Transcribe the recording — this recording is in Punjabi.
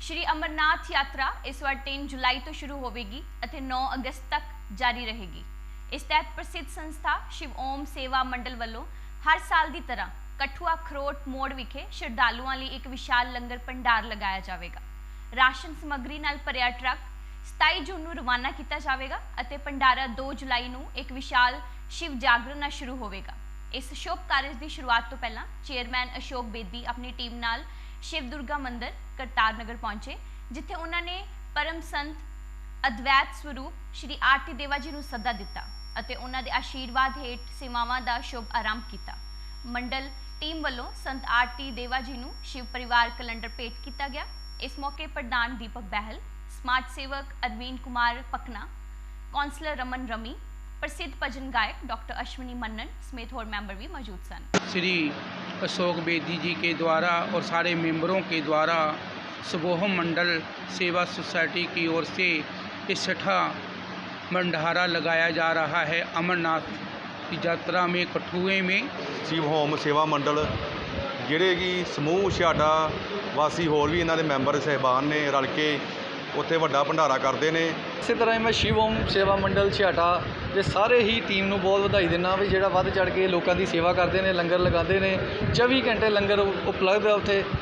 ਸ਼੍ਰੀ ਅਮਰਨਾਥ ਯਾਤਰਾ ਇਸ ਵਾਰ 3 ਜੁਲਾਈ ਤੋਂ ਸ਼ੁਰੂ ਹੋਵੇਗੀ ਅਤੇ 9 ਅਗਸਤ ਤੱਕ ਜਾਰੀ ਰਹੇਗੀ। ਇਸ ਤਹਿਤ ਪ੍ਰਸਿੱਧ ਸੰਸਥਾ ਸ਼ਿਵ ਓਮ ਸੇਵਾ ਮੰਡਲ ਵੱਲੋਂ ਹਰ ਸਾਲ ਦੀ ਤਰ੍ਹਾਂ ਕਠੂਆ ਖਰੋਟ ਮੋੜ ਵਿਖੇ ਸ਼ਰਧਾਲੂਆਂ ਲਈ ਇੱਕ ਵਿਸ਼ਾਲ ਲੰਗਰ ਭੰਡਾਰ ਲਗਾਇਆ ਜਾਵੇਗਾ। ਰਾਸ਼ਨ ਸਮੱਗਰੀ ਨਾਲ ਭਰਿਆ ਟਰੱਕ 27 ਜੂਨ ਨੂੰ ਰਵਾਨਾ ਕੀਤਾ ਜਾਵੇਗਾ ਅਤੇ ਭੰਡਾਰਾ 2 ਜੁਲਾਈ ਨੂੰ ਇੱਕ ਵਿਸ਼ਾਲ ਸ਼ਿਵ ਜਾਗਰਣ ਨਾਲ ਸ਼ੁਰੂ ਹੋਵੇਗਾ। ਇਸ ਸ਼ੁਭ ਕਾਰਜ ਦੀ ਸ਼ੁਰੂਆਤ ਤੋਂ ਪਹਿਲਾਂ ਚੇਅਰਮੈਨ ਅਸ਼ੋਕ ਬੇਦੀ ਆਪਣੀ ਟੀਮ ਨਾਲ ਸ਼ਿਵ ਦੁਰਗਾ ਮੰਦਿਰ ਕਰਤਾਰਨਗਰ ਪਹੁੰਚੇ, ਜਿੱਥੇ ਉਹਨਾਂ ਨੇ ਪਰਮ ਸੰਤ ਅਦਵੈਤ ਸਰੂਪ ਸ਼੍ਰੀ ਆਰਤੀ ਦੇਵਾ ਜੀ ਨੂੰ ਸੱਦਾ ਦਿੱਤਾ ਅਤੇ ਉਹਨਾਂ ਦੇ ਆਸ਼ੀਰਵਾਦ ਹੇਠ ਸੇਵਾਵਾਂ ਦਾ ਸ਼ੁਭ ਆਰੰਭ ਕੀਤਾ। ਮੰਡਲ ਟੀਮ ਵੱਲੋਂ ਸੰਤ ਆਰਤੀ ਦੇਵਾ ਜੀ ਨੂੰ ਸ਼ਿਵ ਪਰਿਵਾਰ ਕੈਲੰਡਰ ਭੇਟ ਕੀਤਾ ਗਿਆ। ਇਸ ਮੌਕੇ ਪ੍ਰਧਾਨ ਦੀਪਕ ਬਹਿਲ, ਸਮਾਜ ਸੇਵਕ ਅਰਵੀਨ ਕੁਮਾਰ ਪਕਨਾ ਕਾਉਂਸਲਰ ਰਮਨ ਰਮੀ, ਪ੍ਰਸਿੱਧ ਭਜਨ ਗਾਇਕ ਡਾਕਟਰ ਅਸ਼ਵਨੀ ਮੰਨਨ ਸਮੇਤ ਹੋਰ ਮੈਂਬਰ ਵੀ ਮੌਜੂਦ ਸਨ। ਸ੍ਰੀ अशोक बेदी जी के द्वारा और सारे मेंबरों के द्वारा सुबोहम मंडल सेवा सोसाइटी की ओर से इस छठा भंडारा लगाया जा रहा है अमरनाथ की यात्रा में कठुए में ਸ਼ਿਵ ਹੋਮ ਸੇਵਾ ਮੰਡਲ ਜਿਹੜੇ ਕਿ ਸਮੂਹ ਛਾਡਾ ਵਾਸੀ ਹੋਰ ਵੀ ਇਹਨਾਂ ਦੇ ਮੈਂਬਰ ਸਹਿਬਾਨ ਨੇ ਰਲ ਕੇ ਉੱਥੇ ਵੱਡਾ ਭੰਡਾਰਾ ਕਰਦੇ ਨੇ। ਇਸੇ ਤਰ੍ਹਾਂ ਹੀ ਮੈਂ ਸ਼ਿਵ ਓਮ ਸੇਵਾ ਮੰਡਲ ਛਿਆਟਾ ਦੇ ਸਾਰੇ ਹੀ ਟੀਮ ਨੂੰ ਬਹੁਤ ਵਧਾਈ ਦਿੰਦਾ ਵੀ ਜਿਹੜਾ ਵੱਧ ਚੜ ਕੇ ਲੋਕਾਂ ਦੀ ਸੇਵਾ ਕਰਦੇ ਨੇ, ਲੰਗਰ ਲਗਾਉਂਦੇ ਨੇ। 24 ਘੰਟੇ ਲੰਗਰ ਉਪਲਬਧ ਹੈ ਉੱਥੇ।